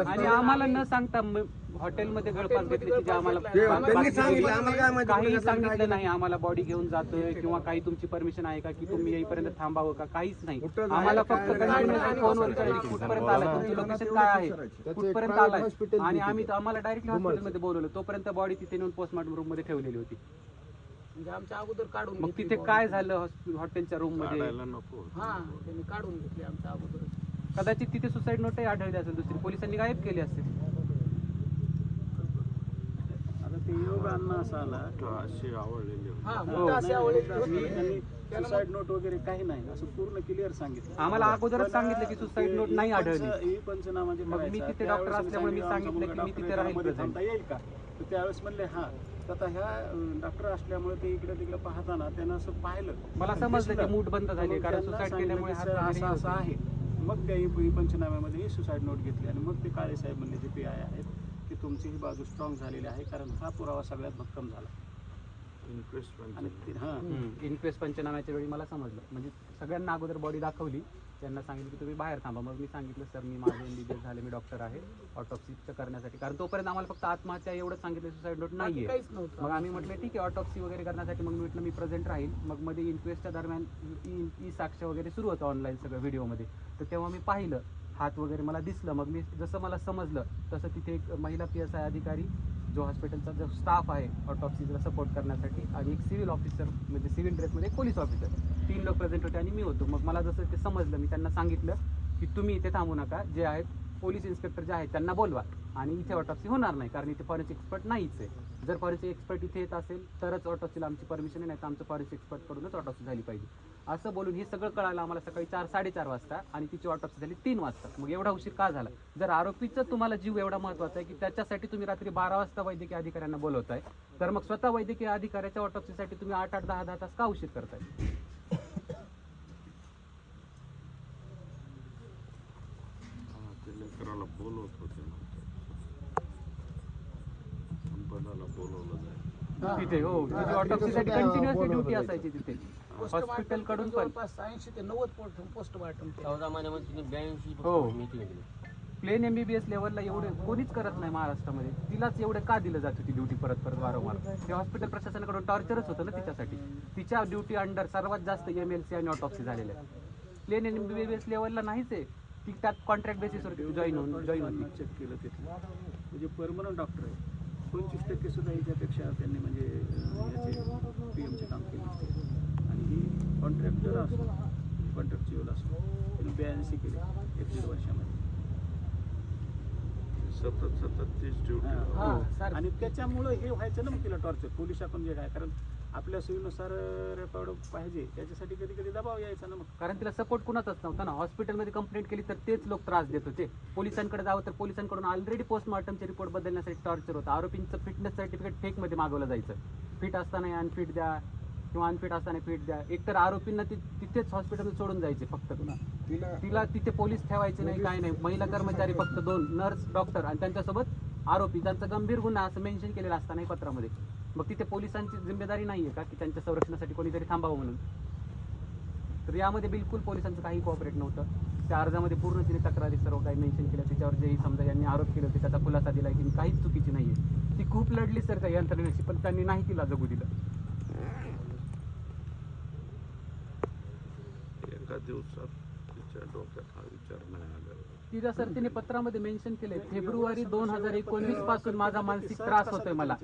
आणि आम्हाला न सांगता म- हॉटेलमध्ये गळपास घेतली की जे आम्हाला त्यांनी सांगितलं. आम्हाला काय माहिती नाही आम्हाला बॉडी घेऊन जातोय किंवा काही तुमची परमिशन आहे का की तुम्ही येईपर्यंत थांबावं का? काहीच नाही. आम्हाला काय फक्त फोनवर कुठपर्यंत आलाय? तुमची लोकेशन काय आहे? कुठपर्यंत आलाय? आणि आम्ही तर आम्हाला डायरेक्टली हॉस्पिटलमध्ये बोलवलं. तोपर्यंत बॉडी तिथे नेऊन पोस्टमॉर्टम रूममध्ये ठेवलेली होती. म्हणजे आमच्या अगोदर काढून मग तिथे. काय झालं हॉटेलच्या रूममध्ये? हा त्यांनी काढून घेतली आमच्या अगोदर कदाचित तिथे सुसाईड नोटही आढळली असेल दुसरी पोलिसांनी गायब केली असेल आता ते असा आला अशी आवडलेली होती. हा. मोठा. त्यांनी सुसाईड नोट वगैरे काही नाही असं पूर्ण क्लिअर सांगितलं आम्हाला अगोदरच सांगितलं की सुसाईड नोट नाही आढळली ही पंचनामा जे मग मी करायचा, तिथे त्यावेळेस डॉक्टर असल्यामुळे मी आमचा सांगितलं मुलगा की मी तिथे राहील मध्ये present. थांबता येईल का तर त्यावेळेस म्हणले हा तर आता ह्या अं, डॉक्टर असल्यामुळे ते इकडे तिकडे पाहताना त्यांना असं पाहिलं मला समजलं की दिसलं. मूड बंद झाली कारण त्यांना सुसाईड सांगितलं केल्यामुळे की सर असं असं. आहे मग त्या ही पंचनाम्यामध्ये सुसाईड नोट घेतली आणि मग ते काळे साहेब म्हणले जे पी आय आहेत की तुमची ही बाजू स्ट्रॉंग झालेली आहे कारण हा पुरावा सगळ्यात भक्कम झाला. आणि ते- हा. इन्क्वेस्ट पंचनाम्याच्या वेळी मला समजलं. म्हणजे सगळ्यांना अगोदर बॉडी दाखवली. त्यांना सांगितलं की तुम्ही बाहेर थांबा. मग मी सांगितलं सर मी माझे एमबीबीएस झाले मी डॉक्टर आहे. ऑटोप्सी करण्यासाठी. कारण तोपर्यंत आम्हाला फक्त आत्महत्या एवढंच सांगितलं. सुसाईड नोट बाकी नाहीये काहीच नव्हतं. मग आम्ही म्हटलं ठीक आहे ऑटोप्सी वगैरे करण्यासाठी. मग मी म्हटलं मी प्रेझेंट राहील. मग मध्ये इन्क्वेस्टच्या दरम्यान ई ई साक्ष वगैरे सुरू होतं ऑनलाईन सगळं व्हिडिओमध्ये तर तेव्हा मी पाहिलं. हात वगैरे मला दिसलं. मग मी जसं मला समजलं तसं तिथे एक महिला पी एस आय अधिकारी जो हॉस्पिटलचा जो स्टाफ आहे ऑटोप्सीला सपोर्ट करण्यासाठी आणि एक सिव्हिल ऑफिसर म्हणजे सिव्हिल ड्रेसमध्ये पोलीस ऑफिसर तीन लोक प्रेझेंट होते आणि मी होतो. मग मला जसं ते समजलं मी त्यांना सांगितलं की तुम्ही इथे थांबू नका. जे आहेत पोलीस इन्स्पेक्टर जे आहेत त्यांना बोलवा. आणि इथे ऑटोप्सी होणार नाही कारण इथे फॉरेन्सिक एक्सपर्ट नाहीच आहे. जर फॉरेन्सिक एक्सपर्ट इथे येत असेल तरच ऑटोप्सीला आमची परमिशन नाही तर आमचं फॉरेन्सिक एक्सपर्टकडूनच ऑटोप्सी झाली पाहिजे. असं बोलून हे सगळं कळायला आम्हाला सकाळी चार साडेचार वाजता आणि तिची ऑटोप्सी झाली तीन वाजता. मग एवढा उशीर का झाला? जर आरोपीचं तुम्हाला जीव एवढा महत्त्वाचा आहे की त्याच्यासाठी तुम्ही रात्री बारा वाजता वैद्यकीय अधिकाऱ्यांना बोलवताय तर मग स्वतः वैद्यकीय अधिकाऱ्याच्या ऑटोप्सीसाठी तुम्ही आठ आठ दहा दहा तास का उशीर करताय? बोलवत होते नंतर संपदाला बोलवलं जाईल तिथे हो. तिथे ऑटोप्सीसाठी कंटिन्युअसली ड्युटी असायची तिथे. हॉस्पिटलकडून पण. जवळपास ऐंशी ते नव्वद पोस्ट पोस्टमार्टम चौदा महिन्यामध्ये तिने ब्याऐंशी हो. प्लेन एमबीबीएस लेवलला एवढे कोणीच करत नाही महाराष्ट्रामध्ये. तिलाच एवढे का दिलं जात होती ड्युटी परत परत वारंवार? ते हॉस्पिटल प्रशासनाकडून टॉर्चरच होतं ना तिच्यासाठी. तिच्या ड्युटी अंडर सर्वात जास्त एम एल सी आणि ऑटॉप्सी झालेल्या प्लेन एमबीबीएस लेवलला नाहीच आहे. ती त्यात कॉन्ट्रॅक्ट बेसिसवर जॉईन होऊन जॉईन होती. चेक केलं तिथलं. म्हणजे परमनंट डॉक्टर आहे. पंचवीस टक्के सुद्धा याच्यापेक्षा त्यांनी म्हणजे याचे पी एमचे काम केले असते आणि ही कॉन्ट्रॅक्टर असो कॉन्ट्रॅक्च्युअल असो त्यांनी ब्याऐंशी केले एक दीड वर्षामध्ये सतत सतत तीच ड्युटी हा. हा. आणि त्याच्यामुळं हे व्हायचं ना मग तिला टॉर्चर पोलिसाकडून जे काय कारण आपल्या सोयीनुसार रेकॉर्ड पाहिजे. त्याच्यासाठी कधी कधी दबाव यायचा ना मग. कारण तिला सपोर्ट कुणाचाच नव्हता ना. हॉस्पिटलमध्ये कंप्लेंट केली तर तेच लोक त्रास देत होते. पोलिसांकडे जावं तर पोलिसांकडून ऑलरेडी पोस्टमॉर्टमचे रिपोर्ट बदलण्यासाठी टॉर्चर होतं. आरोपींचं फिटनेस सर्टिफिकेट फेकमध्ये मागवलं जायचं. फिट असताना अनफिट द्या किंवा अनफिट असताना फिट द्या. एकतर आरोपींना ति- तिथेच हॉस्पिटलमध्ये सोडून जायचे फक्त. तिला तिला तिथे पोलीस ठेवायचे नाही काय नाही. महिला कर्मचारी फक्त दोन नर्स डॉक्टर आणि त्यांच्यासोबत आरोपी. त्यांचा गंभीर गुन्हा असं मेन्शन केलेलं असताना पत्रामध्ये. मग तिथे पोलिसांची जिम्मेदारी नाही आहे का की त्यांच्या संरक्षणासाठी कोणीतरी थांबावं म्हणून? तर यामध्ये बिलकुल पोलिसांचं काही कोऑपरेट नव्हतं. त्या अर्जामध्ये पूर्ण तिने तक्रारी सर्व काही मेन्शन केलं त्याच्यावर जेही समजा यांनी आरोप केले होते त्याचा खुलासा दिला की काहीच चुकीची नाही आहे ती खूप लढली सर त्या यंत्रणेशी पण त्यांनी नाही तिला जगू दिलं. एका दिवसात तिच्या डोक्यात हा विचार नाही आला. तिला सर तिने पत्रामध्ये मेन्शन केले फेब्रुवारी दोन हजार एकोणवीसपासून माझा मानसिक त्रास होतोय मला.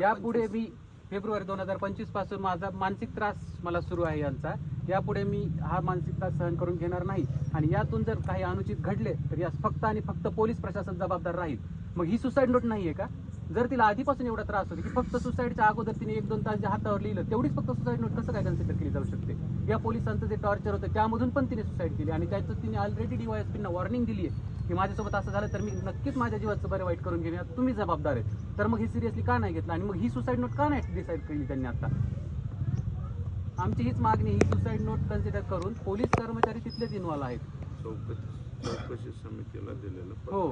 यापुढे मी फेब्रुवारी दोन हजार पंचवीसपासून माझा मानसिक त्रास मला सुरू आहे यांचा. यापुढे मी हा मानसिक त्रास सहन करून घेणार नाही. आणि यातून जर काही अनुचित घडले तर यास फक्त आणि फक्त पोलीस प्रशासन जबाबदार राहील. मग ही सुसाईड नोट नाहीये का? जर तिला आधीपासून एवढा त्रास होतो की फक्त सुसाईडच्या अगोदर तिने एक दोन तास जे हातावर लिहिलं तेवढीच फक्त सुसाईड नोट कसं काय कन्सिडर केली जाऊ शकते? या पोलिसांचं जे टॉर्चर होतं त्यामधून पण तिने सुसाईड केली आणि त्याचं तिने ऑलरेडी डीवायएसपीना वॉर्निंग दिली आहे की माझ्यासोबत असं झालं तर मी नक्कीच माझ्या जीवाचं बरं वाईट करून घेणे तुम्ही जबाबदार आहे तर मग ही सिरियसली का नाही घेतलं? आणि मग ही सुसाईड नोट का नाही डिसाईड केली त्यांनी आता? आमची हीच मागणी ही सुसाईड नोट कन्सिडर करून पोलीस कर्मचारी तिथलेच इन्व्हॉल्व आहेत. चौकशी समितीला दिलेलं. हो.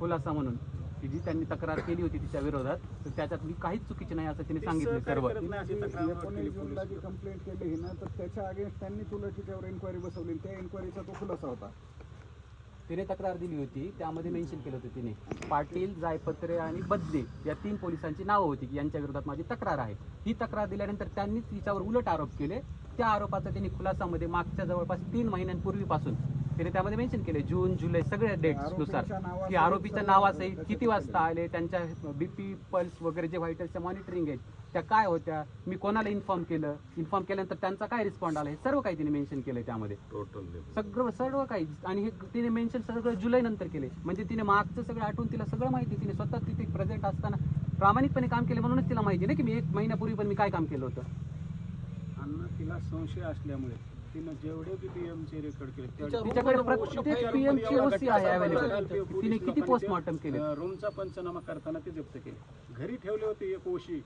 खुलासा म्हणून. की जी त्यांनी तक्रार केली होती तिच्या विरोधात तर त्याच्यात मी काहीच चुकीची नाही असं तिने सांगितलं सर्व. एकोणीस जूनला जी. कंप्लेंट केली ही ना तर त्याच्या अगेन्स्ट त्यांनी तुला तिच्यावर इन्क्वायरी बसवली त्या इन्क्वायरीचा तो खुलासा होता. तिने तक्रार दिली होती त्यामध्ये मेन्शन केलं होतं तिने. पाटील जायपत्रे आणि बदले या तीन पोलिसांची नावं होती की यांच्या विरोधात माझी तक्रार आहे. ही तक्रार दिल्यानंतर त्यांनीच तिच्यावर उलट आरोप केले. त्या आरोपाचा त्यांनी खुलासामध्ये मागच्या जवळपास तीन महिन्यांपूर्वीपासून त्याने त्यामध्ये मेन्शन केले. जून जुलै सगळ्या डेट्सनुसार. की आरोपीच्या नावासहित किती वाजता आले त्यांच्या बीपी पल्स वगैरे जे व्हायटल्सच्या मॉनिटरिंग आहेत त्या काय होत्या मी कोणाला इन्फॉर्म केलं? इन्फॉर्म केल्यानंतर त्यांचा काय रिस्पॉन्ड आला? हे सर्व काही तिने मेन्शन केलं त्यामध्ये. टोटल सगळं सर्व काही. आणि हे तिने मेन्शन सगळं जुलै नंतर केले. म्हणजे तिने मागचं सगळं आठवून तिला सगळं माहिती तिने स्वतः तिथे प्रेझेंट असताना प्रामाणिकपणे काम केले म्हणूनच तिला माहिती. नाही की मी एक महिन्यापूर्वी पण मी काय काम केलं होतं? अन्न तिला संशय असल्यामुळे. तिनं जेवढे बी पीएमचे रेकॉर्ड केले तिच्या तिच्याकडे रूममध्ये प्रत्येक PM ची आहे available. तिने किती postmortem केले? रूमचा पंचनामा करताना ते जप्त केले. घरी ठेवले होते एक ओशी.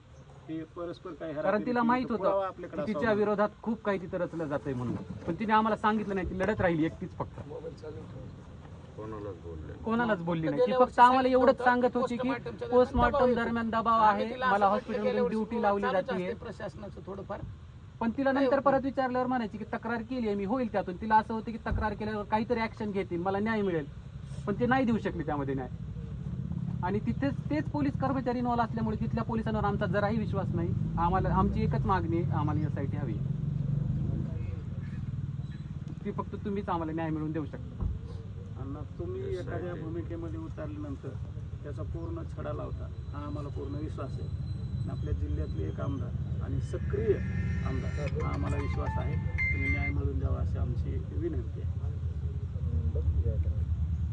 ते परस्पर काय कारण तिला केली माहीत पुरावा होतं आपल्याकडे तिच्या असावा. विरोधात खूप काही तिथं रचलं जातंय म्हणून. पण तिने आम्हाला सांगितलं नाही ती लढत राहिली एकटीच फक्त. कोणालाच बोलले कोणालाच बोलली नाही. ती फक्त आम्हाला एवढंच सांगत होती की पोस्टमॉर्टम दरम्यान दबाव आहे. मला हॉस्पिटलमध्ये वर्षी ड्युटी लावली जाते प्रशासनाचं थोडंफार. पण तिला नंतर परत विचारल्यावर म्हणायची की तक्रार केली आहे मी होईल त्यातून. तिला असं होतं की तक्रार केल्यावर काहीतरी ऍक्शन घेतील मला न्याय मिळेल. पण ते नाही देऊ शकले त्यामध्ये न्याय. आणि तिथेच तेच पोलीस कर्मचारी नॉल असल्यामुळे तिथल्या पोलिसांवर आमचा जराही विश्वास नाही. आम्हाला आमची एकच मागणी आहे आम्हाला एस आय टी हवी ती फक्त तुम्हीच आम्हाला न्याय मिळवून देऊ शकता. अण्णा तुम्ही एखाद्या भूमिकेमध्ये उतरल्यानंतर त्याचा पूर्ण छडा लावता हा आम्हाला पूर्ण विश्वास आहे. आपल्या जिल्ह्यातले एक आमदार आणि सक्रिय आमदार. हा आम्हाला विश्वास आहे. तुम्ही न्याय मिळवून द्यावा अशी आमची विनंती आहे.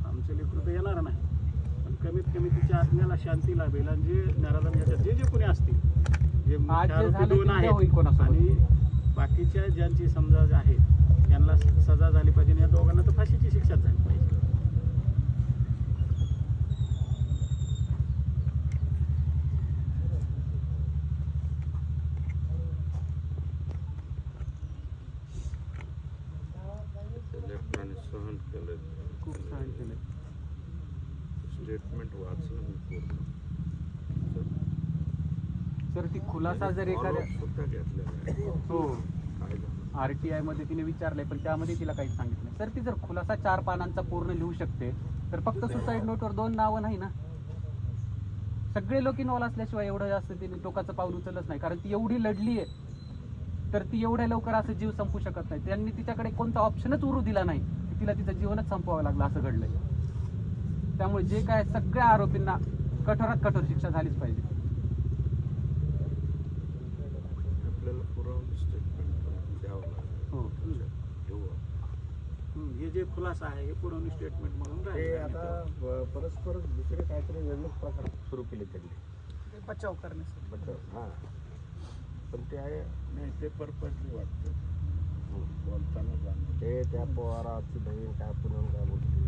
आमचे तर येणार नाही. पण कमीत कमी तिच्या आत्म्याला शांती लाभेल आणि जे नाराजण ह्याच्यात जे जे कोणी असतील जे दोन आहेत. आणि बाकीच्या ज्यांची समजा आहेत त्यांना सजा झाली पाहिजे आणि या दोघांना तर फाशीची शिक्षा झाली पाहिजे लेफ्टनंट सहन केलं खूप सहन केले पूर्ण. सर ती खुलासा जर एखाद्या Follow-up सुद्धा घेतलेला आहे हो. काय झालं? आर टी आयमध्ये तिने विचारलंय पण त्यामध्ये तिला काहीच सांगितलं नाही. सर ती जर खुलासा चार पानांचा पूर्ण लिहू शकते तर फक्त सुसाईड नोटवर दोन नावं नाही ना? सगळे लोक इन्व्हॉल्व असल्याशिवाय एवढं जास्त तिने टोकाचं पाऊल उचललंच नाही कारण ती एवढी लढली आहे. तर ती एवढ्या लवकर असं जीव संपू शकत नाही. त्यांनी तिच्याकडे कोणता ऑप्शनच उरू दिला नाही तिला तिचं जीवनच संपवावं लागलं असं घडलंय. त्यामुळे जे काय सगळ्या आरोपींना कठोरात कठोर शिक्षा झालीच पाहिजे. आपल्याला पुरावा स्टेटमेंट द्यावं लागेल. हो. हे जे खुलासा आहे हे पुरवणी स्टेटमेंट म्हणून ते राहील आता परस्पर दुसरे काहीतरी वेगळेच प्रकार सुरू केले त्यांनी. ते बचाव करण्यासाठी. बच्चा हां. पण ते आहे नाही ते पर्पजली वाटतं. बोलताना जाणवतं. ते त्या पोहाराची बहीण काय पुन्हा काय बोलते?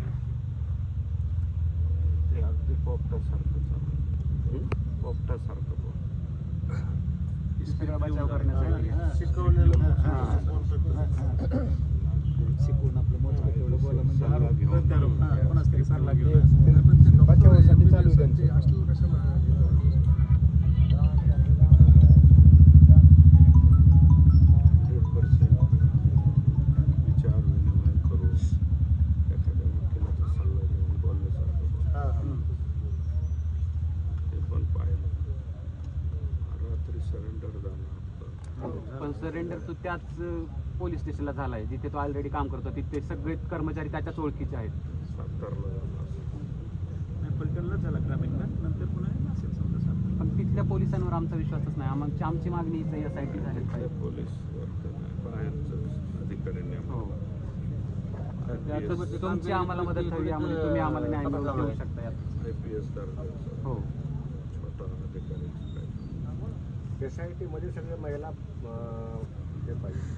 ते अगदी पोपटासारखं चाललं पोपटासारखं बोल. सगळा बचाव करण्यासाठी शिकवलेलं शिकून आपलं मोठं तेवढं बोला म्हणजे सल्ला घेऊन. बचावासाठी चालू त्यांचं. पोलीस स्टेशनला झालाय जिथे तो ऑलरेडी काम करतो तिथे सगळे कर्मचारी त्याच्याच ओळखीचे आहेत. सातारला झालं असं नाही पलटणलाच झाला ग्रामीण बँक नंतर पुन्हा असेल समजा सातारा. पण तिथल्या पोलिसांवर आमचा विश्वासच नाही. आमची आमची मागणी हीच एस आय टी झालीच पाहिजे पोलीस आहे हो. तुमची आम्हाला मदत हवी आम्हाला तुम्ही आम्हाला न्याय मिळवून देऊ शकता यात. आय पी एस दर्जाचा हो. छोटा अधिकाऱ्याची काय एस आय टीमध्ये सगळे महिला अं, हे पाहिजे.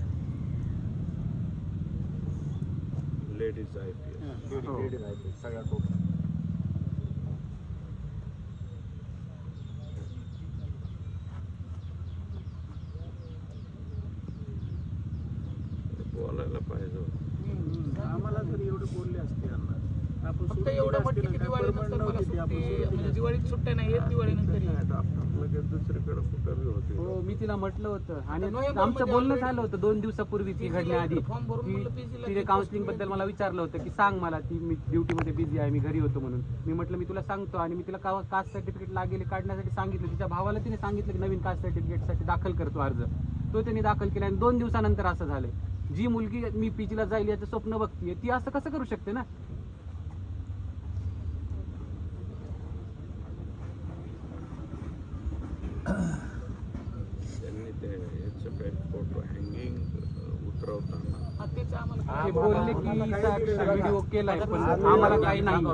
लेडीज आय पी एस हो. सगळ्या टोटल बोलायला पाहिजे होतं. हम्म, आम्हाला तर एवढे बोलले असते अण्णा आपण फक्त सोडून एवढं दिलं असते म्हटलं ना, की काय दिवाळीनंतर परमनंट मला आम्हाला सुट्टी म्हणजे दिवाळीत सुट्ट्या नाही येत दिवाळीनंतर येईल. डॉक्टर लगेच दुसरीकडे कुठं बी होते हो मी आणि आमचं बोलणं झालं होतं दोन दिवसापूर्वी ती घडण्याआधी फॉर्म भरून की म्हणलं PG ला तिने ती काउन्सिलिंगबद्दल मला विचारलं होतं की सांग मला ती मी ड्युटीमध्ये बिझी आहे मी घरी होतो म्हणून. मी म्हटलं मी तुला सांगतो. आणि मी तिला का कास्ट सर्टिफिकेट लागेल काढण्यासाठी सांगितलं. तिच्या भावाला तिने सांगितलं की नवीन कास्ट सर्टिफिकेटसाठी दाखल करतो अर्ज. तो त्यांनी दाखल केला आणि दोन दिवसानंतर असं झालंय. जी मुलगी मी पीजीला जाईल याचं स्वप्न बघतीये ती असं कसं करू शकते ना त्यांनी ते याचं काही फोटो हँगिंग उतरवताना ते बोलले की व्हिडिओ केलाय पण आम्हाला काही नाही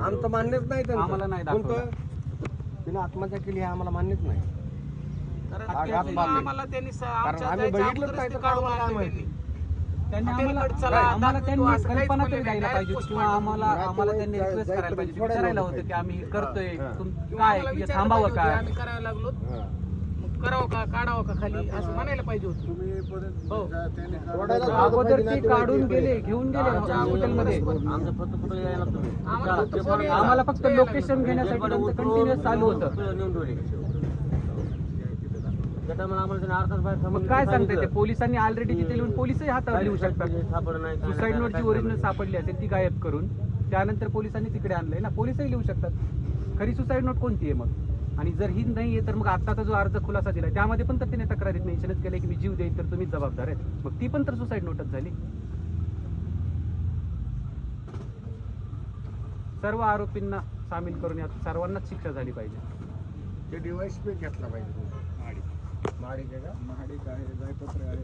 आमचं मान्यच नाही त्यांचं. आम्हाला नाही दाखवलं. कोणतं? तिने आत्महत्या केली हे आम्हाला मान्यच नाही हा, घात. आम्हाला त्यांनी स- कारण आमच्या आम्ही जायच्या बघितलंच अगोदरच नाही ते तर काढून आम्हाला काय आणलं माहिती. त्यांनी. आम्हाला चला, आम्हाला त्यांनी असं काहीच कल्पना बोलले तरी नाही. द्यायला पाहिजे Direct किंवा आम्हाला postmortem. आम्हाला त्यांनी रिक्वेस्ट करायला पाहिजे विचारायला होतं की आम्ही हे करतोय. तुम- काय आम्हाला हे विचारायला थांबावं पाहिजे होतं, का आम्ही करायला लागलो करावं का काढावं का खाली? असं म्हणायला पाहिजे होतं. तुम्ही परत हो. त्याने अगोदर ते काढून गेले घेऊन गेले हॉस्पिटलमध्ये आम्हाला फक्त फोन यायचा. आम्हाला फक्त यायला लोकेशन. घेण्यासाठी त्यांचं कंटिन्युअस चालू होतं. मग काय सांगते ते? पोलिसांनी ऑलरेडी तिथे लिहून पोलिसही हातावर लिहू शकतात. सुसाईड नोटची ओरिजिनल सापडली असेल ती गायब करून त्यानंतर पोलिसांनी तिकडे आणलंय ना? पोलिसही लिहू शकतात. खरी सुसाईड नोट कोणती आहे मग? आणि जर ही नाही आहे तर मग आताचा जो अर्ज खुलासा दिलाय त्यामध्ये पण तर तिने तक्रारीत मेन्शनच केलंय की मी जीव देईल तर तुम्हीच जबाबदार आहे मग ती पण तर सुसाईड नोटच झाली. सर्व आरोपींना सामील करून यात सर्वांनाच शिक्षा झाली पाहिजे. ते डिवाइस पे घेतला पाहिजे तुमचा. महाडिक. आहे का?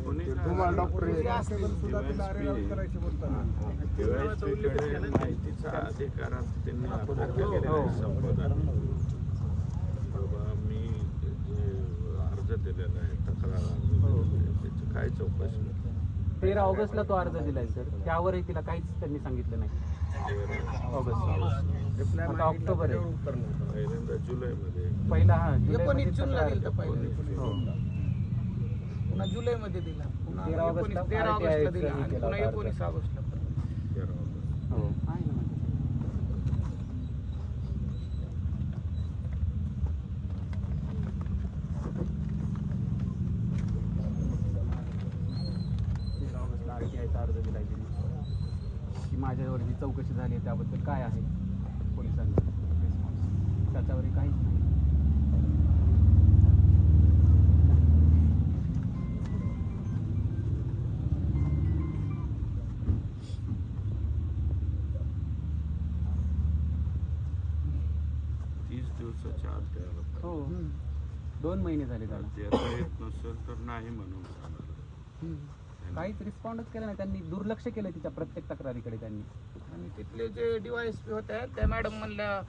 कोणी ते तुम्हाला डॉक्टर सुद्धा तिला करायचे माहितीचा त्यांनी केलेला. आहे बाबा मी जे अर्ज दिलेला आहे तक्रार अर्ज दिलेला आहे, त्याची काय चौकशी तेरा ऑगस्टला तो अर्ज दिलाय सर. त्यावरही तिला काहीच त्यांनी सांगितलं नाही. ऑगस्ट. आता ऑक्टोबर आहे. पहिल्यांदा जुलैमध्ये. पहिला हा जुलैमध्ये एकोणीस जूनला तक्रार दिलं आहे. पहिले हो. पुन्हा जुलैमध्ये दिला. पुन्हा तेरा ऑगस्टला एकोणीस- तेरा RTI ऑगस्टला चं दिला हे आणि केला पुन्हा होता एकोणीस ऑगस्टला पण. तेरा ऑगस्ट हो आहे ना तेरा ऑगस्टला RTI चा अर्ज दिलाय त्यांनी की माझ्यावर जी चौकशी झाली आहे त्याबद्दल काय आहे पोलिसांचा रिस्पॉन्स त्याच्यावरही काहीच नाही. तीस दिवसाच्या आत द्यायला पाहिजे. हो. दोन महिने झाले त्याला. नसेल तर नाही म्हणून सांगा. काहीच रिस्पॉन्डच केला नाही. त्यांनी दुर्लक्ष केलं तिच्या प्रत्येक तक्रारीकडे त्यांनी. आणि तिथले जे डिवाइस होत्या त्या मॅडम म्हणल्या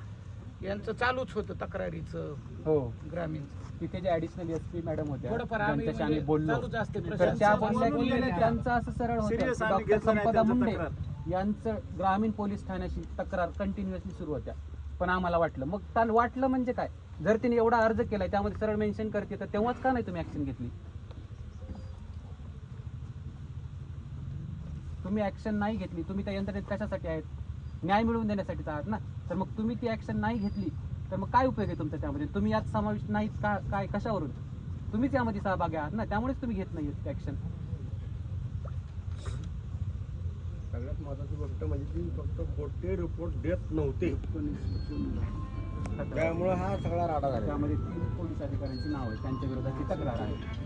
यांचं चालूच होतं तक्रारीचं हो. ग्रामीण. तिथे जे ऍडिशनल एस पी मॅडम होत्या थोडंफार आम्ही त्यांच्याशी आम्ही म्हणजे बोललो. चालूच असते तर प्रशासन त्या बोलल्या बोलले की. त्यांचं असं सरळ होतं. Serious की आम्ही डॉक्टर घेतलं नाही संपदा त्यांचं मुंडे तक्रार. यांचं ग्रामीण पोलीस ठाण्याशी तक्रार कंटिन्युअसली सुरू होत्या. पण आम्हाला वाटलं. मग त्याला वाटलं म्हणजे काय? जर तिने एवढा अर्ज केलाय त्यामध्ये सरळ मेन्शन करते तर तेव्हाच का नाही तुम्ही ऍक्शन घेतली? तुम्ही ऍक्शन नाही घेतली तुम्ही त्या यंत्रणेत कशासाठी आहेत? न्याय मिळवून देण्यासाठीच आहात ना? तर मग तुम्ही ती ऍक्शन नाही घेतली तर मग काय उपयोग आहे तुमचा त्यामध्ये? तुम्ही यात समाविष्ट नाहीत का? काय? कशावरून? तुम्हीच यामध्ये सहभागी आहात ना? त्यामुळेच तुम्ही घेत नाही ऍक्शन सगळ्यात महत्वाची गोष्ट म्हणजे ती फक्त खोटे रिपोर्ट देत नव्हते. त्यामुळे हा सगळा राडा झाला. त्यामध्ये तीन पोलीस अधिकाऱ्यांची नाव आहे त्यांच्या विरोधात तक्रार आहे.